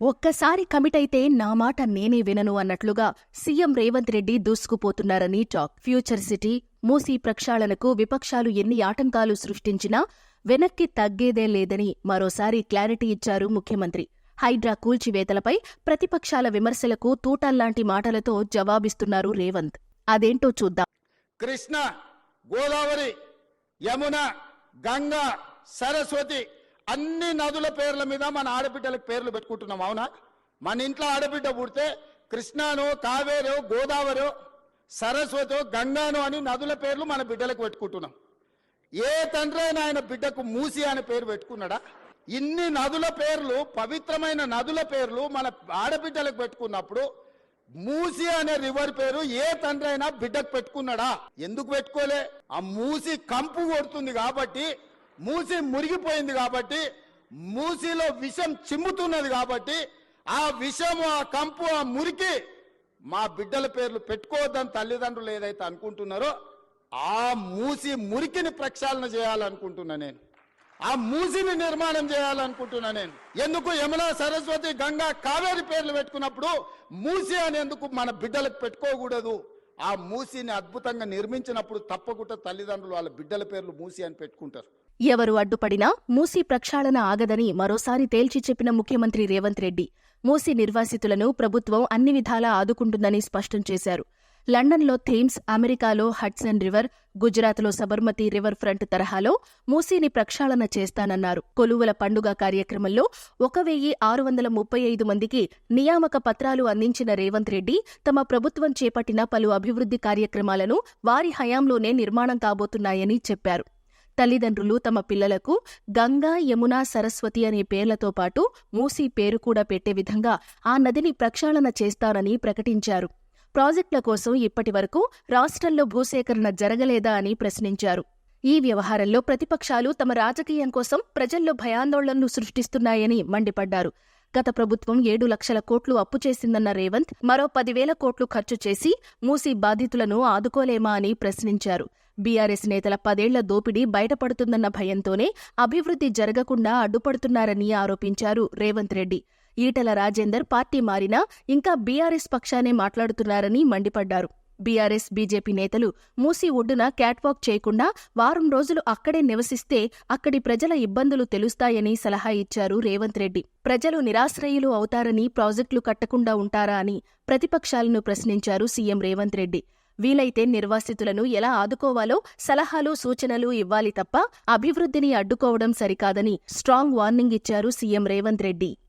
ఒక్కసారి కమిట్ అయితే నా మాట నేనే వినను అన్నట్లుగా సీఎం రేవంత్ రెడ్డి దూసుకుపోతున్నారని టాక్. ఫ్యూచర్ సిటీ మూసీ ప్రక్షాళనకు విపక్షాలు ఎన్ని ఆటంకాలు సృష్టించినా వెనక్కి తగ్గేదే లేదని మరోసారి క్లారిటీ ఇచ్చారు ముఖ్యమంత్రి. హైడ్రా కూల్చివేతలపై ప్రతిపక్షాల విమర్శలకు తూటల్లాంటి మాటలతో జవాబిస్తున్నారు రేవంత్. అదేంటో చూద్దాం. కృష్ణ గోదావరి యమున గంగా సరస్వతి అన్ని నదుల పేర్ల మీద మన ఆడబిడ్డలకు పేర్లు పెట్టుకుంటున్నాం అవునా? మన ఇంట్లో ఆడబిడ్డ పుడితే కృష్ణాను కావేరో గోదావరో సరస్వతో గంగాను అని నదుల పేర్లు మన బిడ్డలకు పెట్టుకుంటున్నాం. ఏ తండ్రైనా అయినా ఆయన బిడ్డకు మూసి అనే పేరు పెట్టుకున్నాడా? ఇన్ని నదుల పేర్లు పవిత్రమైన నదుల పేర్లు మన ఆడబిడ్డలకు పెట్టుకున్నప్పుడు మూసి అనే రివర్ పేరు ఏ తండ్రి అయినా బిడ్డకు పెట్టుకున్నాడా? ఎందుకు పెట్టుకోలే? ఆ మూసి కంపు కొడుతుంది కాబట్టి మూసి మురిగిపోయింది కాబట్టి మూసిలో విషం చిమ్ముతున్నది కాబట్టి ఆ విషము ఆ కంపు ఆ మురికి మా బిడ్డల పేర్లు పెట్టుకోవద్దని తల్లిదండ్రులు ఏదైతే అనుకుంటున్నారో ఆ మూసి మురికిని ప్రక్షాళన చేయాలనుకుంటున్నా నేను. ఆ మూసిని నిర్మాణం చేయాలనుకుంటున్నా నేను. ఎందుకు యమునా సరస్వతి గంగా కావేరి పేర్లు పెట్టుకున్నప్పుడు మూసి అనేందుకు మన బిడ్డలకు పెట్టుకోకూడదు? ఆ మూసిని అద్భుతంగా నిర్మించినప్పుడు తప్పకుండా తల్లిదండ్రులు వాళ్ళ బిడ్డల పేర్లు మూసి అని పెట్టుకుంటారు. ఎవరు అడ్డుపడినా మూసీ ప్రక్షాళన ఆగదని మరోసారి తేల్చి చెప్పిన ముఖ్యమంత్రి రేవంత్ రెడ్డి మూసీ నిర్వాసితులను ప్రభుత్వం అన్ని విధాలా ఆదుకుంటుందని స్పష్టం చేశారు. లండన్లో థేమ్స్ అమెరికాలో హడ్సన్ రివర్ గుజరాత్లో సబర్మతి రివర్ ఫ్రంట్ తరహాలో మూసీని ప్రక్షాళన చేస్తానన్నారు. కొలువుల పండుగ కార్యక్రమంలో ఒక వెయ్యి ఆరు వందల ముప్పై ఐదు మందికి నియామక పత్రాలు అందించిన రేవంత్ రెడ్డి తమ ప్రభుత్వం చేపట్టిన పలు అభివృద్ధి కార్యక్రమాలను వారి హయాంలోనే నిర్మాణం కాబోతున్నాయని చెప్పారు. తల్లిదండ్రులు తమ పిల్లలకు గంగా యమున సరస్వతి అనే పేర్లతో పాటు మూసీ పేరు కూడా పెట్టే విధంగా ఆ నదిని ప్రక్షాళన చేస్తారని ప్రకటించారు. ప్రాజెక్టుల కోసం ఇప్పటివరకు రాష్ట్రంలో భూసేకరణ జరగలేదా అని ప్రశ్నించారు. ఈ వ్యవహారంలో ప్రతిపక్షాలు తమ రాజకీయం కోసం ప్రజల్లో భయాందోళనలు సృష్టిస్తున్నాయని మండిపడ్డారు. గత ప్రభుత్వం ఏడు లక్షల కోట్లు అప్పు చేసిందన్న రేవంత్ మరో పదివేల కోట్లు ఖర్చు చేసి మూసీ బాధితులను ఆదుకోలేమా అని ప్రశ్నించారు. బీఆర్ఎస్ నేతల పదేళ్ళ దోపిడీ బయటపడుతుందన్న భయంతోనే అభివృద్ధి జరగకుండా అడ్డుపడుతున్నారని ఆరోపించారు రేవంత్ రెడ్డి. ఈటల రాజేందర్ పార్టీ మారినా ఇంకా బీఆర్ఎస్ పక్షానే మాట్లాడుతున్నారని మండిపడ్డారు. బీఆర్ఎస్ బీజేపీ నేతలు మూసీ ఒడ్డున క్యాట్వాక్ చేయకుండా వారం రోజులు అక్కడే నివసిస్తే అక్కడి ప్రజల ఇబ్బందులు తెలుస్తాయని సలహా ఇచ్చారు రేవంత్ రెడ్డి. ప్రజలు నిరాశ్రయులు అవుతారని ప్రాజెక్టులు కట్టకుండా ఉంటారా అని ప్రతిపక్షాలను ప్రశ్నించారు సీఎం రేవంత్ రెడ్డి. వీలైతే నిర్వాసితులను ఎలా ఆదుకోవాలో సలహాలు సూచనలు ఇవ్వాలి తప్ప అభివృద్ధిని అడ్డుకోవడం సరికాదని స్ట్రాంగ్ వార్నింగ్ ఇచ్చారు సీఎం రేవంత్ రెడ్డి.